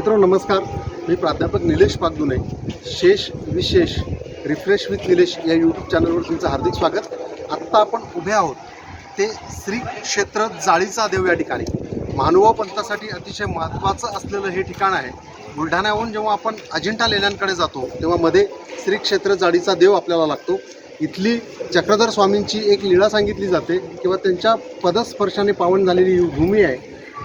मित्रांनो नमस्कार. मी प्राध्यापक निलेश पागदुने. शेष विशेष रिफ्रेश विथ निलेश या यूट्यूब चॅनलवर तुमचं हार्दिक स्वागत. आत्ता आपण उभे आहोत. ते श्री क्षेत्र जाळीचा देव या ठिकाणी. मानव पंथासाठी अतिशय महत्त्वाचं असलेलं हे ठिकाण आहे. बुलढाण्याहून जेव्हा आपण अजिंठा लेण्यांकडे जातो तेव्हा मध्ये श्री क्षेत्र जाळीचा देव आपल्याला लागतो. इथली चक्रधर स्वामींची एक लीळा सांगितली जाते किंवा त्यांच्या पदस्पर्शाने पावन झालेली ही भूमी आहे.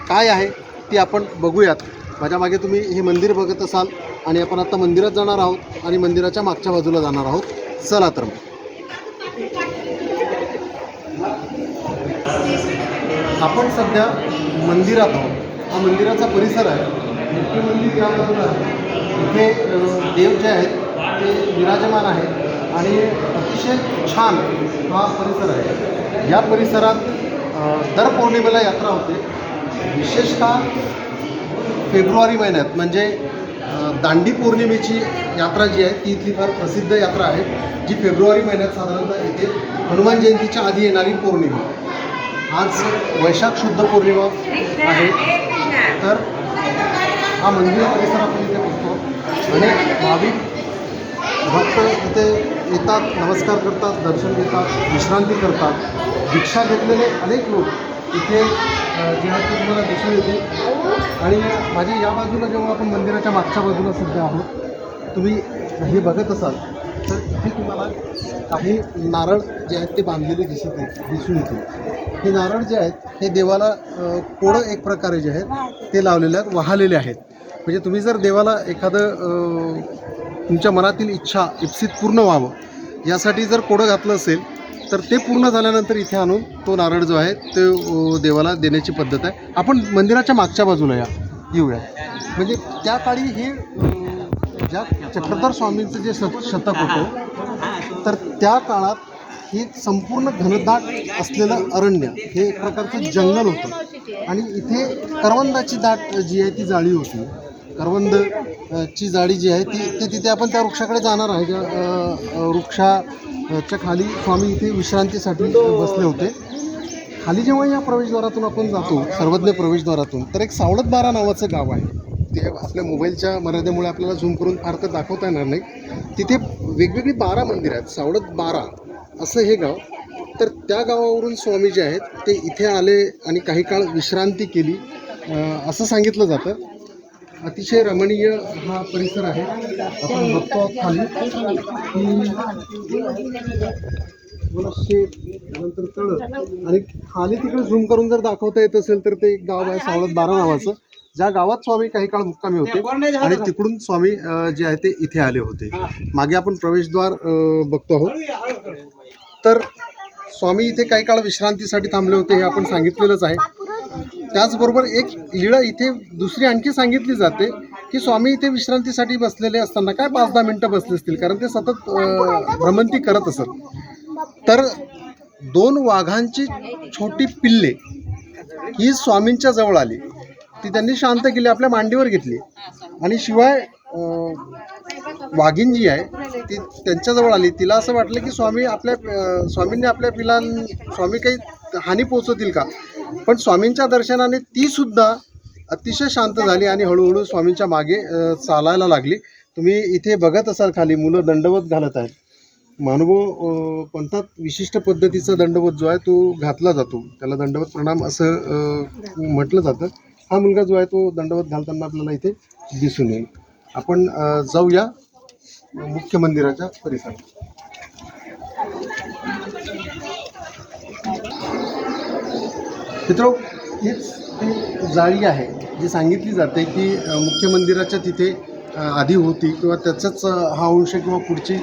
काय आहे ती आपण बघूयात. माझ्या मागे तुम्ही हे मंदिर बघत असाल आणि आपण आता मंदिरात जाणार आहोत आणि मंदिराच्या मागच्या बाजूला जाणार आहोत. चला तर मग. आपण सध्या मंदिरात आहोत. हा मंदिराचा परिसर आहे. मुख्य मंदिर या बाजूला आहे. इथे देव जे आहेत ते विराजमान आहेत आणि अतिशय छान हा परिसर आहे. या परिसरात दर पौर्णिमेला यात्रा होते. विशेषतः फेब्रुवारी महिन्यात म्हणजे दांडी पौर्णिमेची यात्रा जी आहे ती इथली फार प्रसिद्ध यात्रा आहे जी फेब्रुवारी महिन्यात साधारणतः येते हनुमान जयंतीच्या आधी येणारी पौर्णिमा. आज वैशाख शुद्ध पौर्णिमा आहे. तर हा मंदिर परिसर आपण इथे बघतो. अनेक भाविक भक्त इथे येतात नमस्कार करतात दर्शन घेतात विश्रांती करतात. दीक्षा घेतलेले अनेक लोक इथे जे आज तुम्हाला दिसून येते. आणि माझ्या या बाजूला जेव्हा आपण मंदिराच्या मागच्या बाजूला सध्या आहोत तुम्ही हे बघत असाल तर इथे तुम्हाला काही नारळ जे आहेत ते बांधलेले दिसत दिसून येतील. हे नारळ जे आहेत हे देवाला कोडं एक प्रकारे जे आहेत ते लावलेले आहेत वाहलेले आहेत. म्हणजे तुम्ही जर देवाला एखादं तुमच्या मनातील इच्छा इप्सित पूर्ण व्हावं यासाठी जर कोडं घातलं असेल तर ते पूर्ण झाल्यानंतर इथे आणून तो नारळ जो आहे तो देवाला देण्याची पद्धत आहे. आपण मंदिराच्या मागच्या बाजूला या. येऊया. म्हणजे त्या काळी हे ज्या चक्रधर स्वामींचं जे शत शतक होतं तर त्या काळात हे संपूर्ण घनदाट असलेलं अरण्य हे एक प्रकारचं जंगल होतं. आणि इथे करवंदाची दाट जी आहे ती जाळी होती. करवंद ची जाळी जी आहे ती ते तिथे आपण त्या वृक्षाकडे जाणार आहे. ज्या वृक्षा च्या खाली स्वामी इथे विश्रांतीसाठी बसले होते. खाली जेव्हा या प्रवेशद्वारातून आपण जातो सर्वज्ञ प्रवेशद्वारातून तर एक सावळत बारा नावाचं गाव आहे. ते आपल्या मोबाईलच्या मर्यादेमुळे आपल्याला झूम करून फारकं दाखवता येणार नाही. तिथे वेगवेगळी बारा मंदिरं आहेत सावळत बारा असं हे गाव. तर त्या गावावरून स्वामी जे आहेत ते इथे आले आणि काही काळ विश्रांती केली. असं सांगितलं जातं. अतिशय रमणीय हा परिसर आहे. आपण बघतो आहोत खाली की तळ आणि खाली तिकडे झूम करून जर दाखवता येत असेल तर ते एक गाव आहे सावळत बारा नावाचं. ज्या गावात स्वामी काही काळ मुक्कामी होते आणि तिकडून स्वामी जे आहे ते इथे आले होते. मागे आपण प्रवेशद्वार बघतो आहोत. तर स्वामी इथे काही काळ विश्रांतीसाठी थांबले होते हे आपण सांगितलेलंच आहे. त्याचबरोबर एक लीळा इथे दुसरी आणखी सांगितली जाते की स्वामी इथे विश्रांतीसाठी बसलेले असताना काय पाच दहा मिनटं बसले असतील? कारण ते सतत भ्रमंती करत असत. तर दोन वाघांची छोटी पिल्ले ही स्वामींच्या जवळ आली. ती त्यांनी शांत केली आपल्या मांडीवर घेतली. आणि शिवाय वाघीण जी आहे ती त्यांच्याजवळ आली. तिला असं वाटलं की स्वामी आपल्या स्वामींनी आपल्या पिलां स्वामी काही हानी पोचवतील का? पण स्वामींच्या दर्शनाने ती सुद्धा अतिशय शांत झाली आणि हळूहळू स्वामींच्या मागे चालायला लागली. तुम्ही इथे बघत असाल खाली मुलं दंडवत घालत आहेत. मानवो पंथात विशिष्ट पद्धतीचा दंडवत जो आहे तो घातला जातो. त्याला दंडवत प्रणाम असं म्हटलं जातं. हा मुलगा जो आहे तो दंडवत घालताना आपल्याला इथे दिसून येईल. आपण जाऊया. मुख्य मंदिराच्या परिसरात. मित्रो हीच ती जाळी आहे जी सांगितली जाते की मुख्य मंदिराच्या तिथे आधी होती किंवा त्याचाच हा अंश किंवा पुढची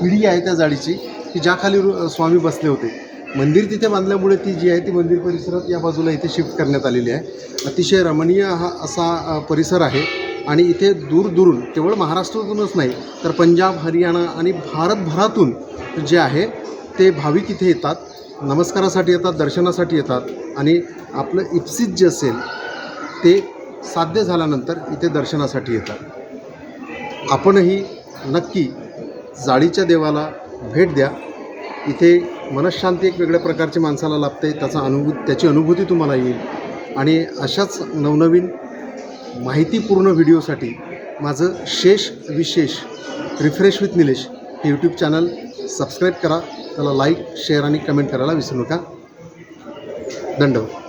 पिढी आहे त्या जाळीची की ज्याखाली रु- स्वामी बसले होते. मंदिर तिथे बांधल्यामुळे ती जी आहे ती मंदिर परिसरात या बाजूला इथे शिफ्ट करण्यात आलेली आहे. अतिशय रमणीय हा असा परिसर आहे. आणि इथे दूरदूरून केवळ महाराष्ट्रातूनच नाही तर पंजाब हरियाणा आणि भारतभरातून जे आहे ते भाविक इथे येतात नमस्कारासाठी येतात दर्शनासाठी येतात आणि आपलं इप्सित जे असेल ते साध्य झाल्यानंतर इथे दर्शनासाठी येतात. आपणही नक्की जाळीच्या देवाला भेट द्या. इथे मनशांती एक वेगळ्या प्रकारची माणसाला लाभते त्याचा अनुभूत त्याची अनुभूती तुम्हाला येईल. आणि अशाच नवनवीन माहितीपूर्ण व्हिडिओसाठी माझं शेष विशेष रिफ्रेश विथ निलेश हे यूट्यूब चॅनल सबस्क्राईब करा. त्याला लाईक शेअर आणि कमेंट करायला विसरू नका. दंडवत.